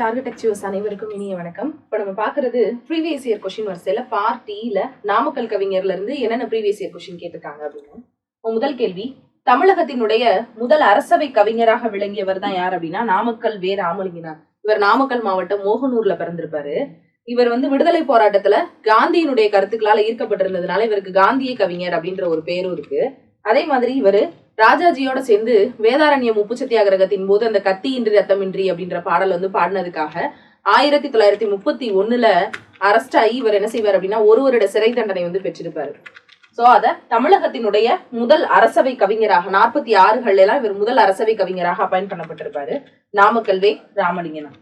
Target achievers அனைவருக்கும் இனிய வணக்கம். இப்போ நம்ம பார்க்கறது ப்ரீவியஸ் இயர் கொஷின் வரிசையில் பார்ட் ல நாமக்கல் கவிஞர்ல இருந்து என்னென்ன ப்ரீவியஸ் இயர் கொஷின் கேட்டிருக்காங்க அப்படின்னு. முதல் கேள்வி தமிழகத்தினுடைய முதல் அரசவை கவிஞராக விளங்கியவர் தான் யார் அப்படின்னா நாமக்கல் வே. ராமலிங்கனார். இவர் நாமக்கல் மாவட்டம் மோகனூர்ல பிறந்திருப்பாரு. இவர் வந்து விடுதலை போராட்டத்துல காந்தியினுடைய கருத்துக்களால ஈர்க்கப்பட்டிருந்ததுனால இவருக்கு காந்திய கவிஞர் அப்படின்ற ஒரு பேரும் இருக்கு. அதே மாதிரி இவர் ராஜாஜியோட சேர்ந்து வேதாரண்யம் உப்பு சத்தியாகிரகத்தின் போது அந்த கத்தியின்றி ரத்தமின்றி அப்படின்ற பாடல் வந்து பாடினதுக்காக ஆயிரத்தி தொள்ளாயிரத்தி முப்பத்தி ஒண்ணுல அரெஸ்ட் ஆகி இவர் என்ன செய்வார் அப்படின்னா ஒரு வருட சிறை தண்டனை வந்து பெற்றிருப்பாரு. ஸோ அதை தமிழகத்தினுடைய முதல் அரசவை கவிஞராக நாற்பத்தி ஆறுகள்ல எல்லாம் இவர் முதல் அரசவை கவிஞராக அப்பாயின் பண்ணப்பட்டிருப்பாரு. நாமக்கல்வே ராமலிங்கனா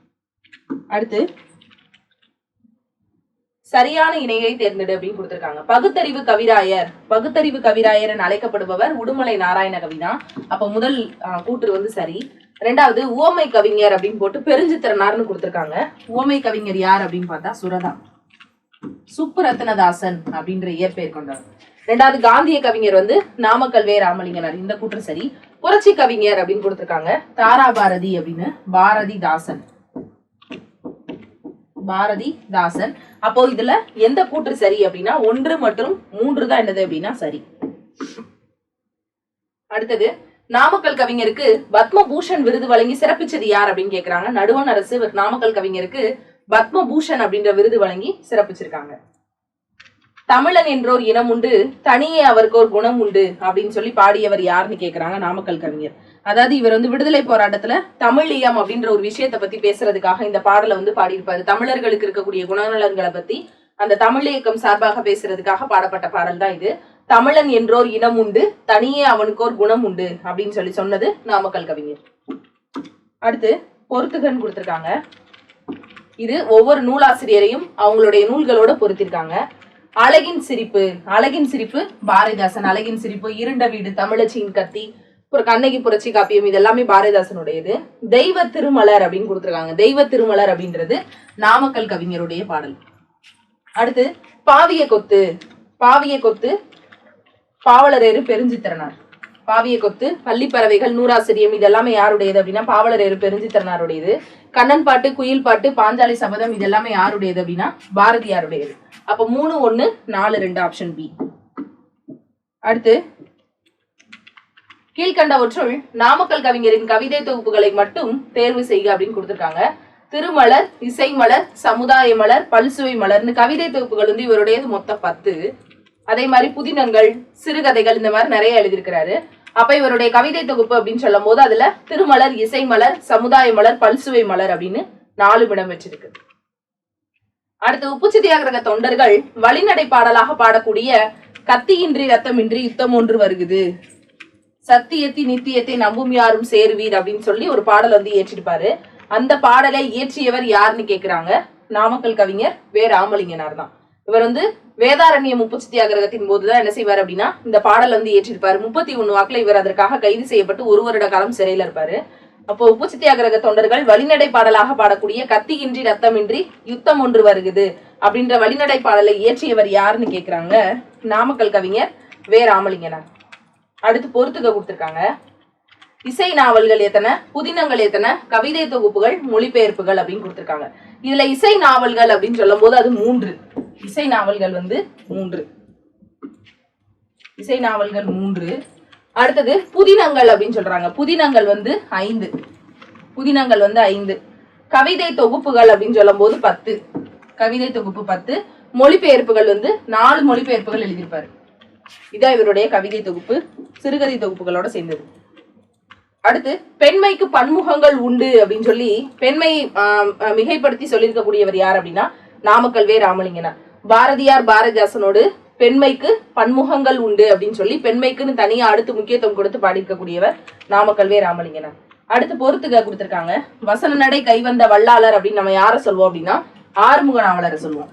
அடுத்து சரியான இணையை தேர்ந்தெடு அப்படின்னு கொடுத்திருக்காங்க. பகுத்தறிவு கவிராயர் பகுத்தறிவு கவிராயர் என அழைக்கப்படுபவர் உடுமலை நாராயண கவினா அப்ப முதல் ஆஹ், கூற்று வந்து சரி. ரெண்டாவது உவமை கவிஞர் அப்படின்னு போட்டு பெருஞ்சித்திரனார்னு கொடுத்திருக்காங்க. உவமை கவிஞர் யார் அப்படின்னு பார்த்தா சுரதா. சுப்புரத்னதாசன் அப்படின்ற இயற்பெயர் கொண்டவர். ரெண்டாவது காந்திய கவிஞர் வந்து நாமக்கல் வே ராமலிங்கனார். இந்த கூற்று சரி. புரட்சி கவிஞர் அப்படின்னு கொடுத்திருக்காங்க. தாரா பாரதி அப்படின்னு பாரதி தாசன் பாரதி தாசன் அப்போ இதுல எந்த கூற்று சரி அப்படின்னா ஒன்று மற்றும் மூன்று தான் என்னது அப்படின்னா சரி. அடுத்தது நாமக்கல் கவிஞருக்கு பத்மபூஷன் விருது வழங்கி சிறப்பிச்சது யார் அப்படின்னு கேக்குறாங்க. நடுவண் அரசு நாமக்கல் கவிஞருக்கு பத்மபூஷன் அப்படின்ற விருது வழங்கி சிறப்பிச்சிருக்காங்க. தமிழன் என்றோர் இனம் உண்டு தனியே அவருக்கு ஒரு குணம் உண்டு அப்படின்னு சொல்லி பாடியவர் யாருன்னு கேக்குறாங்க நாமக்கல் கவிஞர். அதாவது இவர் வந்து விடுதலை போராட்டத்துல தமிழியம் அப்படின்ற ஒரு விஷயத்த பத்தி பேசுறதுக்காக இந்த பாடலை வந்து பாடியிருப்பாரு. தமிழர்களுக்கு இருக்கக்கூடிய குணநலன்களை பத்தி அந்த தமிழ் இயக்கம் சார்பாக பேசுறதுக்காக பாடப்பட்ட பாடல் தான் இது. தமிழன் என்றோர் இனம் உண்டு தனியே அவனுக்கு ஒரு குணம் உண்டு அப்படின்னு சொல்லி சொன்னது நாமக்கல் கவிஞர். அடுத்து பொருத்துகன் கொடுத்துருக்காங்க. இது ஒவ்வொரு நூலாசிரியரையும் அவங்களுடைய நூல்களோட பொருத்திருக்காங்க. அழகின் சிரிப்பு அழகின் சிரிப்பு பாரதிதாசன் அழகின் சிரிப்பு இருண்ட வீடு தமிழச்சியின் கத்தி அப்புறம் கண்ணகி புரட்சி காப்பியம் இது எல்லாமே பாரதிதாசனுடையது. தெய்வ திருமலர் அப்படின்னு கொடுத்துருக்காங்க. தெய்வ திருமலர் அப்படின்றது நாமக்கல் கவிஞருடைய பாடல். அடுத்து பாவிய கொத்து. பாவிய கொத்து பாவலரேறு பெருஞ்சித்திரனார். பாவிய கொத்து பள்ளிப்பறவைகள் நூறாசிரியம் இது எல்லாமே யாருடையது அப்படின்னா பாவலரேறு பெருஞ்சித்திரனாருடையது. கண்ணன் பாட்டு குயில் பாட்டு பாஞ்சாலி சபதம் இது எல்லாமே யாருடையது அப்படின்னா பாரதியாருடையது. அப்போ மூணு ஒன்று நாலு ரெண்டு ஆப்ஷன் பி. அடுத்து கீழ்கண்டவற்றுள் நாமக்கல் கவிஞரின் கவிதை தொகுப்புகளை மட்டும் தேர்வு செய்க அப்படின்னு கொடுத்துருக்காங்க. திருமலர் இசைமலர் சமுதாய மலர் பல்சுவை மலர்னு கவிதை தொகுப்புகள் வந்து இவருடையது மொத்தம் பத்து. அதே மாதிரி புதினங்கள் சிறுகதைகள் இந்த மாதிரி நிறைய எழுதியிருக்கிறாரு. அப்ப இவருடைய கவிதை தொகுப்பு அப்படின்னு சொல்லும் போது அதுல திருமலர் இசைமலர் சமுதாய மலர் பல்சுவை மலர் அப்படின்னு நாலு இடம் வச்சிருக்கு. அடுத்து உப்பு சத்தியாகிரக தொண்டர்கள் வழிநடை பாடலாக பாடக்கூடிய கத்தியின்றி ரத்தமின்றி யுத்தம் ஒன்று வருகுது. சத்தியத்தி நித்தியத்தை நம்பும் யாரும் சேருவீர் அப்படின்னு சொல்லி ஒரு பாடல் வந்து இயற்றிருப்பாரு. அந்த பாடலை இயற்றியவர் யாருன்னு கேட்கிறாங்க நாமக்கல் கவிஞர் வே. ராமலிங்கனார் தான். இவர் வந்து வேதாரண்யம் உப்பு சத்தியாகிரகத்தின் போதுதான் என்ன செய்வார் அப்படின்னா இந்த பாடல் வந்து ஏற்றிருப்பார் முப்பத்தி ஒண்ணு வாக்குல இவர் அதற்காக கைது செய்யப்பட்டு ஒரு வருட காலம் சிறையில இருப்பாரு. அப்போ உப்பு சத்தியாகிரக தொண்டர்கள் வழிநடை பாடலாக பாடக்கூடிய கத்தியின்றி ரத்தமின்றி யுத்தம் ஒன்று வருகுது அப்படின்ற வழிநடை பாடலை இயற்றியவர் யாருன்னு கேக்குறாங்க. நாமக்கல் கவிஞர் வே. ராமலிங்கனார். அடுத்து பொறுத்துக்க கொடுத்துருக்காங்க. இசை நாவல்கள் எத்தனை புதினங்கள் எத்தனை கவிதை தொகுப்புகள் மொழிபெயர்ப்புகள் அப்படின்னு கொடுத்துருக்காங்க. இதுல இசை நாவல்கள் அப்படின்னு சொல்லும் போது அது மூன்று. இசை நாவல்கள் வந்து மூன்று. இசை நாவல்கள் மூன்று. அடுத்தது புதினங்கள் அப்படின்னு சொல்றாங்க. புதினங்கள் வந்து ஐந்து. புதினங்கள் வந்து ஐந்து. கவிதை தொகுப்புகள் அப்படின்னு சொல்லும் போது பத்து. கவிதை தொகுப்பு பத்து. மொழிபெயர்ப்புகள் வந்து நாலு மொழிபெயர்ப்புகள் எழுதியிருப்பாரு. இதான் இவருடைய கவிதை தொகுப்பு சிறுகதை தொகுப்புகளோட சேர்ந்தது. அடுத்து பெண்மைக்கு பன்முகங்கள் உண்டு அப்படின்னு சொல்லி பெண்மை மிகைப்படுத்தி சொல்லியிருக்கக்கூடியவர் யார் அப்படின்னா நாமக்கல் வே. ராமலிங்கனா பாரதியார் பாரதிதாசனோடு பெண்மைக்கு பன்முகங்கள் உண்டு அப்படின்னு சொல்லி பெண்மைக்குன்னு தனியா அடுத்து முக்கியத்துவம் கொடுத்து பாடியிருக்கக்கூடியவர் நாமக்கல் வே. ராமலிங்கனா அடுத்து பொறுத்துக கொடுத்திருக்காங்க. வசன நடை கைவந்த வல்லாளர் அப்படின்னு நம்ம யாரை சொல்லுவோம் அப்படின்னா ஆறுமுக நாவலரை சொல்லுவோம்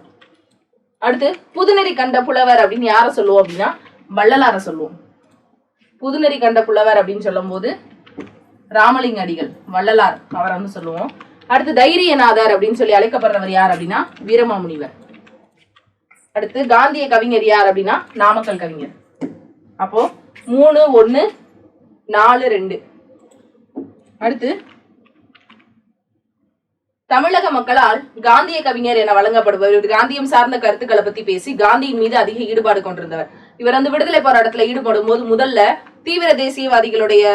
அடுத்து புதுநெறி கண்ட புலவர் அப்படின்னு யாரை சொல்லுவோம் அப்படின்னா வள்ளலாரை சொல்லுவோம். புதுநெறி கண்ட புலவர் அப்படின்னு சொல்லும் போது ராமலிங்க அடிகள் வள்ளலார் அவரை வந்து சொல்லுவோம். அடுத்து தைரியநாதர் அப்படின்னு சொல்லி அழைக்கப்படுறவர் யார் அப்படின்னா வீரமாமுனிவர். அடுத்து காந்திய கவிஞர் யார் அப்படின்னா நாமக்கல் கவிஞர். அப்போ மூணு ஒன்று நாலு ரெண்டு. அடுத்து தமிழக மக்களால் காந்திய கவிஞர் என வழங்கப்படுபவர் காந்தியம் சார்ந்த கருத்துக்களை பத்தி பேசி காந்தியின் மீது அதிக ஈடுபாடு கொண்டிருந்தவர். இவர் அந்த விடுதலை போராட்டத்துல ஈடுபடும் போது முதல்ல தீவிர தேசியவாதிகளுடைய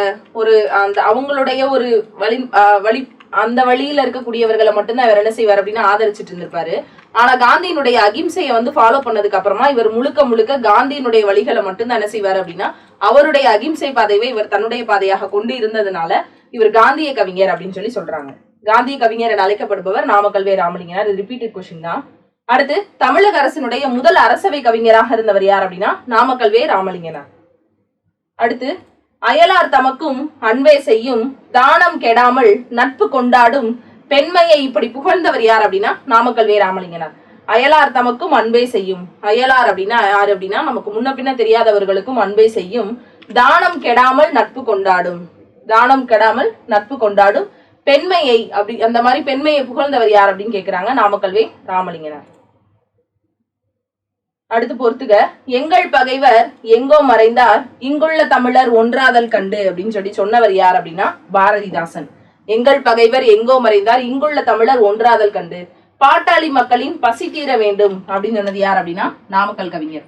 ஒரு அந்த அவங்களுடைய ஒரு வழி வழி அந்த வழியில இருக்கக்கூடியவர்களை மட்டும்தான் இவர் என்ன செய்வார் அப்படின்னு ஆதரிச்சிட்டு இருந்திருப்பாரு. ஆனா காந்தியினுடைய அகிம்சையை வந்து ஃபாலோ பண்ணதுக்கு அப்புறமா இவர் முழுக்க முழுக்க காந்தியினுடைய வழிகளை மட்டும்தான் என்ன செய்வார் அப்படின்னா அவருடைய அகிம்சை பாதையை இவர் தன்னுடைய பாதையாக கொண்டு இருந்ததுனால இவர் காந்திய கவிஞர் அப்படின்னு சொல்லி சொல்றாங்க. காந்திய கவிஞர் என அழைக்கப்படுபவர் நாமக்கல்வே ராமலிங்கனார். ரிப்பீட்டட் கொஸ்டின் தான். அடுத்து தமிழக அரசினுடைய முதல் அரசவை கவிஞராக இருந்தவர் யார் அப்படின்னா நாமக்கல் வே ராமலிங்கனார். அடுத்து அயலார் தமக்கும் அன்பே செய்யும் தானம் கெடாமல் நட்பு கொண்டாடும் பெண்மையை இப்படி புகழ்ந்தவர் யார் அப்படின்னா நாமக்கல் வே ராமலிங்கனார். அயலார் தமக்கும் அன்பே செய்யும். அயலார் அப்படின்னா யார் அப்படின்னா நமக்கு முன்ன பின்ன தெரியாதவர்களுக்கும் அன்பே செய்யும் தானம் கெடாமல் நட்பு கொண்டாடும். தானம் கெடாமல் நட்பு கொண்டாடும் பெண்மையை அப்படி அந்த மாதிரி பெண்மையை புகழ்ந்தவர் யார் அப்படின்னு கேக்குறாங்க நாமக்கல் ராமலிங்கனர் ராமலிங்கனார். அடுத்து பொறுத்துக எங்கள் பகைவர் எங்கோ மறைந்தார் இங்குள்ள தமிழர் ஒன்றாதல் கண்டு அப்படின்னு சொல்லி சொன்னவர் யார் அப்படின்னா பாரதிதாசன். எங்கள் பகைவர் எங்கோ மறைந்தார் இங்குள்ள தமிழர் ஒன்றாதல் கண்டு பாட்டாளி மக்களின் பசி தீர வேண்டும் அப்படின்னு சொன்னது யார் அப்படின்னா நாமக்கல் கவிஞர்.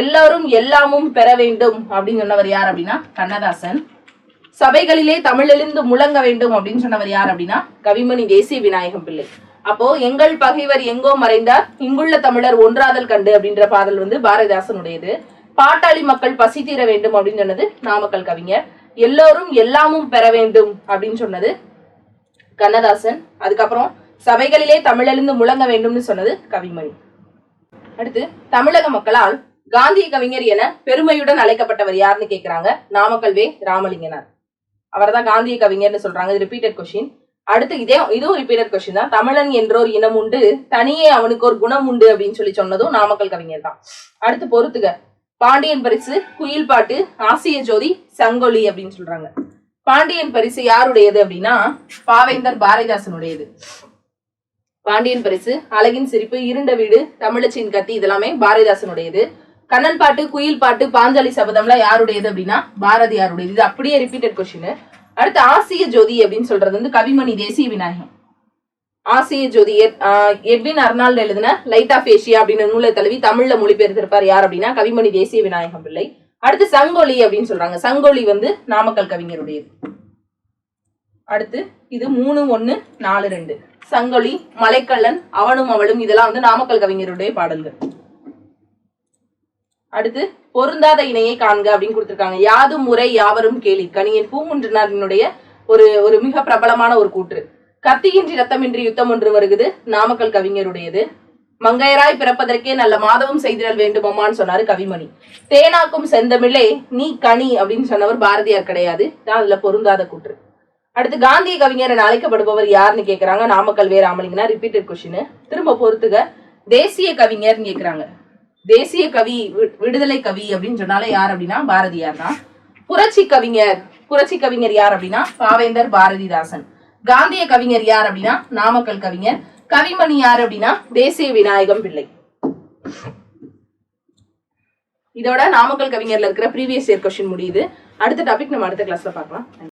எல்லாரும் எல்லாமும் பெற வேண்டும் அப்படின்னு சொன்னவர் யார் அப்படின்னா கண்ணதாசன். சபைகளிலே தமிழெழுந்து முழங்க வேண்டும் அப்படின்னு சொன்னவர் யார் அப்படின்னா கவிமணி தேசிய விநாயகம் பிள்ளை. அப்போ எங்கள் பகைவர் எங்கோ மறைந்தார் இங்குள்ள தமிழர் ஒன்றாதல் கண்டு அப்படின்ற பாடல் வந்து பாரதிதாசனுடையது. பாட்டாளி மக்கள் பசி தீர வேண்டும் அப்படின்னு சொன்னது நாமக்கல் கவிஞர். எல்லோரும் எல்லாமும் பெற வேண்டும் அப்படின்னு சொன்னது கண்ணதாசன். அதுக்கப்புறம் சபைகளிலே தமிழெழுந்து முழங்க வேண்டும்னு சொன்னது கவிமணி. அடுத்து தமிழக மக்களால் காந்திய கவிஞர் என பெருமையுடன் அழைக்கப்பட்டவர் யாருன்னு கேக்குறாங்க நாமக்கல் வே ராமலிங்கனார். அவர்தான் காந்திய கவிஞர்னு சொல்றாங்க. இது ரிப்பீட்டட் கொஸ்டின் அடுத்து இதே இதுவும் ரிப்பீட்டட் கொஸ்டின் தான். தமிழன் என்றோர் இனம் உண்டு தனியே அவனுக்கு ஒரு குணம் உண்டு அப்படின்னு சொல்லி சொன்னதும் நாமக்கல் கவிஞர் தான். அடுத்து பொறுத்துக. பாண்டியன் பரிசு குயில் பாட்டு ஆசிய ஜோதி சங்கொலி அப்படின்னு சொல்றாங்க. பாண்டியன் பரிசு யாருடையது அப்படின்னா பாவேந்தர் பாரதிதாசனுடையது. பாண்டியன் பரிசு அழகின் சிரிப்பு இருண்ட வீடு தமிழச்சின் கத்தி இதெல்லாமே பாரதிதாசனுடையது. கண்ணன் பாட்டு குயில் பாட்டு பாஞ்சாலி சபதம்லாம் யாருடையது அப்படின்னா பாரதியாருடையது. இது அப்படியே ரிப்பீட்டட் கொஸ்டின் அடுத்து ஆசிய ஜோதி அப்படின்னு சொல்றது வந்து கவிமணி தேசிய விநாயகம் ஆசிய ஜோதி எட்வின் அர்னால்டு எழுதின லைட் ஆஃப் ஏஷியா அப்படின்னு நூலை தழுவி தமிழ்ல மொழிபெயர்த்திருப்பார் யார் அப்படின்னா கவிமணி தேசிய விநாயகம் பிள்ளை. அடுத்து சங்கொலி அப்படின்னு சொல்றாங்க. சங்கொலி வந்து நாமக்கல் கவிஞருடையது. அடுத்து இது மூணு ஒன்று நாலு ரெண்டு. சங்கொலி மலைக்கல்லன் அவனும் அவளும் இதெல்லாம் வந்து நாமக்கல் கவிஞருடைய பாடல்கள். அடுத்து பொருந்தாத இணையை காண்க அப்படின்னு கொடுத்துருக்காங்க. யாதும் முறை யாவரும் கேலி. கணியன் பூங்குன்றனாரினுடைய ஒரு ஒரு மிக பிரபலமான ஒரு கூற்று. கத்தியின்றி ரத்தமின்றி யுத்தம் ஒன்று வருகுது. நாமக்கல் கவிஞருடையது. மங்கையராய் பிறப்பதற்கே நல்ல மாதவம் செய்திடல் வேண்டுமம்மான்னு சொன்னாரு கவிமணி. தேனாக்கும் செந்தமிழே நீ கனி அப்படின்னு சொன்னவர் பாரதியார் கிடையாது. தான் அதுல பொருந்தாத கூற்று. அடுத்து காந்திய கவிஞர் என அழைக்கப்படுபவர் யாருன்னு கேட்கிறாங்க நாமக்கல் வே ராமலிங்கனா ரிப்பீட்டட் கொஸ்டின் திரும்ப பொறுத்துக. தேசிய கவிஞர்னு கேட்கிறாங்க தேசிய கவி விடுதலை கவி அப்படின்னு சொன்னாலே யார் அப்படின்னா பாரதியார் தான். புரட்சி கவிஞர் புரட்சி கவிஞர் யார் அப்படின்னா பாவேந்தர் பாரதிதாசன். காந்திய கவிஞர் யார் அப்படின்னா நாமக்கல் கவிஞர். கவிமணி யார் அப்படின்னா தேசிய விநாயகம் பிள்ளை. இதோட நாமக்கல் கவிஞர்ல இருக்கிற ப்ரீவியஸ் இயர் கொஸ்டின் முடியுது. அடுத்த டாபிக் நம்ம அடுத்த கிளாஸ்ல பார்க்கலாம்.